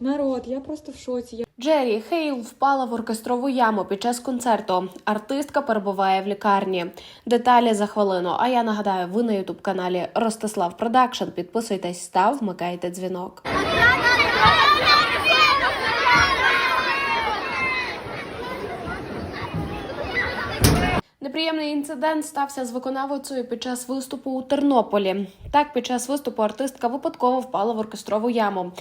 Народ, я просто в шоці. Я Джері Хейл впала в оркестрову яму під час концерту. Артистка перебуває в лікарні. Деталі за хвилину. А я нагадаю, ви на ютуб каналі Ростислав Продакшн. Підписуйтесь, та вмикайте дзвінок. Неприємний інцидент стався з виконавицею під час виступу у Тернополі. Так, під час виступу артистка випадково впала в оркестрову яму.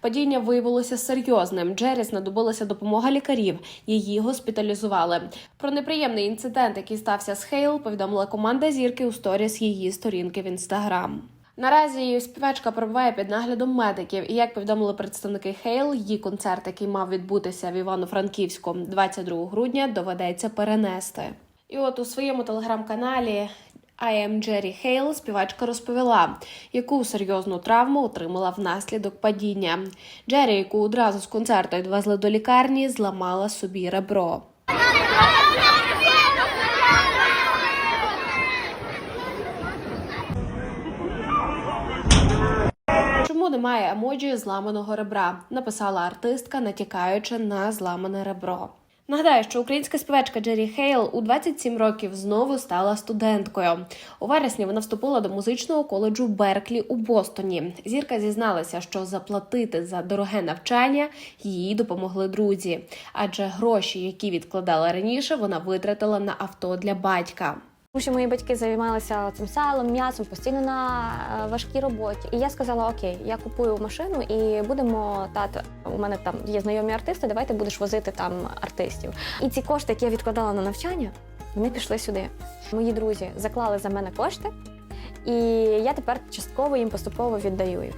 Падіння виявилося серйозним. Джері знадобилася допомога лікарів. Її госпіталізували. Про неприємний інцидент, який стався з Хейл, повідомила команда зірки у сторіс її сторінки в інстаграм. Наразі співачка перебуває під наглядом медиків, і як повідомили представники Хейл, її концерт, який мав відбутися в Івано-Франківську 22 грудня, доведеться перенести. І от у своєму телеграм-каналі I am Jerry Hale співачка розповіла, яку серйозну травму отримала внаслідок падіння. Джері, яку одразу з концерту відвезли до лікарні, зламала собі ребро. Немає емоджі зламаного ребра? Написала артистка, натякаючи на зламане ребро. Нагадаю, що українська співачка Джері Хейл у 27 років знову стала студенткою. У вересні вона вступила до музичного коледжу Берклі у Бостоні. Зірка зізналася, що заплатити за дороге навчання їй допомогли друзі, адже гроші, які відкладала раніше, вона витратила на авто для батька. Тому що мої батьки займалися цим салом, м'ясом, постійно на е, важкій роботі. І я сказала: Окей, я купую машину і будемо тато. У мене там є знайомі артисти, давайте будеш возити там артистів. І ці кошти, які я відкладала на навчання, вони пішли сюди. Мої друзі заклали за мене кошти, і я тепер частково їм поступово віддаю їх.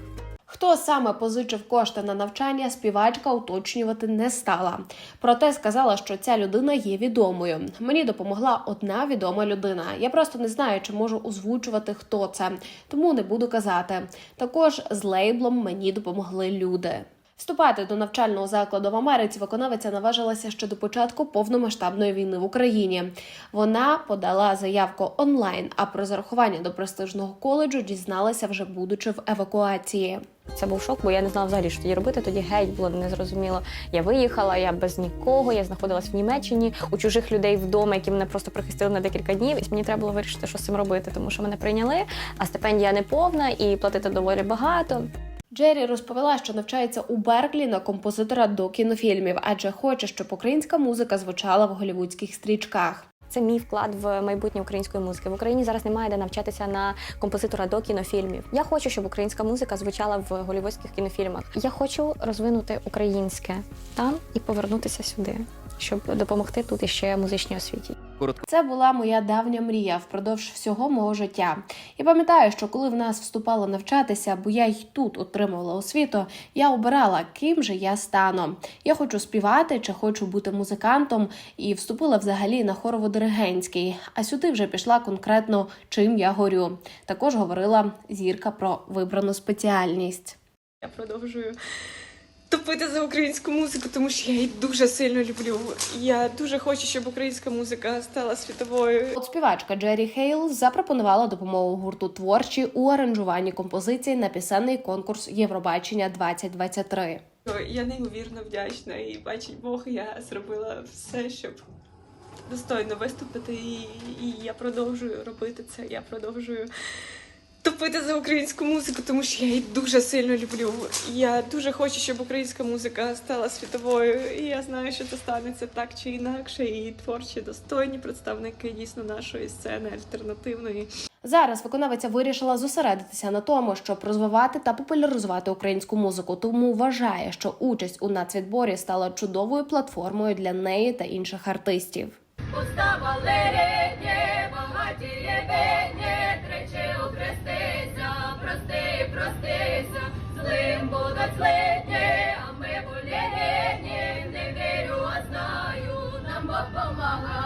Хто саме позичив кошти на навчання, співачка уточнювати не стала. Проте сказала, що ця людина є відомою. Мені допомогла одна відома людина. Я просто не знаю, чи можу озвучувати, хто це, тому не буду казати. Також з лейблом мені допомогли люди. Вступати до навчального закладу в Америці виконавиця наважилася ще до початку повномасштабної війни в Україні. Вона подала заявку онлайн, а про зарахування до престижного коледжу дізналася вже будучи в евакуації. Це був шок, бо я не знала взагалі, що тоді робити. Тоді геть було незрозуміло. Я виїхала, я без нікого, я знаходилась в Німеччині у чужих людей вдома, які мене просто прихистили на декілька днів. І мені треба було вирішити, що з цим робити, тому що мене прийняли, а стипендія не повна і платити доволі багато. Джері розповіла, що навчається у Берклі на композитора до кінофільмів, адже хоче, щоб українська музика звучала в голівудських стрічках. Це мій вклад в майбутнє української музики. В Україні зараз немає де навчатися на композитора до кінофільмів. Я хочу, щоб українська музика звучала в голівудських кінофільмах. Я хочу розвинути українське там і повернутися сюди, щоб допомогти тут іще музичній освіті. Це була моя давня мрія впродовж всього мого життя. Я пам'ятаю, що коли в нас вступала навчатися, бо я й тут отримувала освіту, я обирала, ким же я стану. Я хочу співати чи хочу бути музикантом, і вступила взагалі на хороводиригентський. А сюди вже пішла конкретно чим я горю. Також говорила зірка про вибрану спеціальність. я продовжую топити за українську музику, тому що я її дуже сильно люблю. Я дуже хочу, щоб українська музика стала світовою. От співачка Джері Хейл запропонувала допомогу гурту творчі у аранжуванні композицій на пісенний конкурс Євробачення 2023. Я неймовірно вдячна і бачить Бог, я зробила все, щоб достойно виступити, і, і я продовжую робити це. Я продовжую топити за українську музику, тому що я її дуже сильно люблю. Я дуже хочу, щоб українська музика стала світовою. І я знаю, що це станеться так чи інакше. І творчі достойні представники дійсно нашої сцени альтернативної. Зараз виконавиця вирішила зосередитися на тому, щоб розвивати та популяризувати українську музику. Тому вважає, що участь у нацвідборі стала чудовою платформою для неї та інших артистів. Уставали нам Бог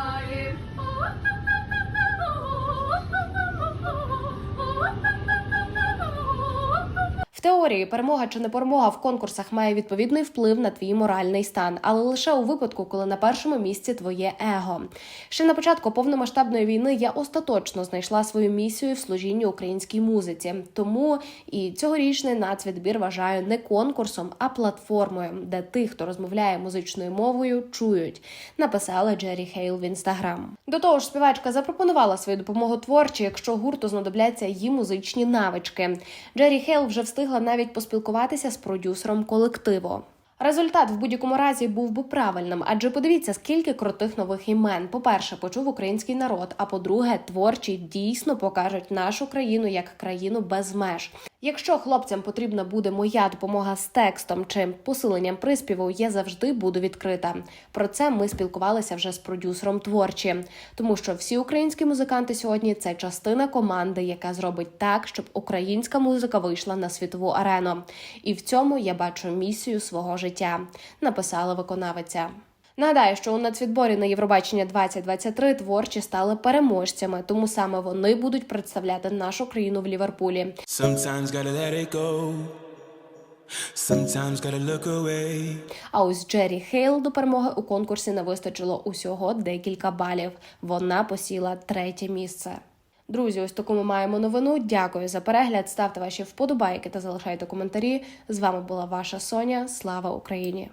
теорії перемога чи не перемога в конкурсах має відповідний вплив на твій моральний стан, але лише у випадку, коли на першому місці твоє его. Ще на початку повномасштабної війни я остаточно знайшла свою місію в служінні українській музиці. Тому і цьогорічний нацвідбір вважаю не конкурсом, а платформою, де тих, хто розмовляє музичною мовою, чують. Написала Джері Хейл в інстаграм. До того ж, співачка запропонувала свою допомогу творчі, якщо гурту знадобляться її музичні навички. Джері Хейл вже встигла навіть поспілкуватися з продюсером колективу. Результат в будь-якому разі був би правильним, адже подивіться, скільки крутих нових імен. По-перше, почув український народ. А по-друге, творчі дійсно покажуть нашу країну як країну без меж. Якщо хлопцям потрібна буде моя допомога з текстом чи посиленням приспіву, я завжди буду відкрита. Про це ми спілкувалися вже з продюсером творчі, тому що всі українські музиканти сьогодні це частина команди, яка зробить так, щоб українська музика вийшла на світову арену. І в цьому я бачу місію свого життя, написала виконавиця. Нагадаю, що у нацвідборі на Євробачення 2023 творчі стали переможцями, тому саме вони будуть представляти нашу країну в Ліверпулі. Sometimes gotta look away. А ось Джері Хейл до перемоги у конкурсі не вистачило усього декілька балів. Вона посіла третє місце. Друзі, ось таку ми маємо новину. Дякую за перегляд. Ставте ваші вподобайки та залишайте коментарі. З вами була ваша Соня. Слава Україні!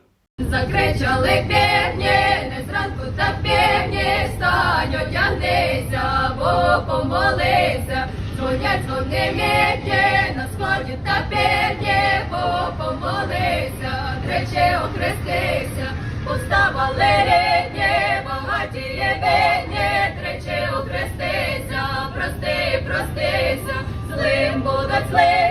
Закричали півні, не зранку та півні, стань, одягнися, бо помолися, дзвонять дзвони мітні, на сході та півні, бо помолися, тричі охрестися, поставали рідні, багаті бідні, тричі охрестися, прости, простися, злим будуть злим.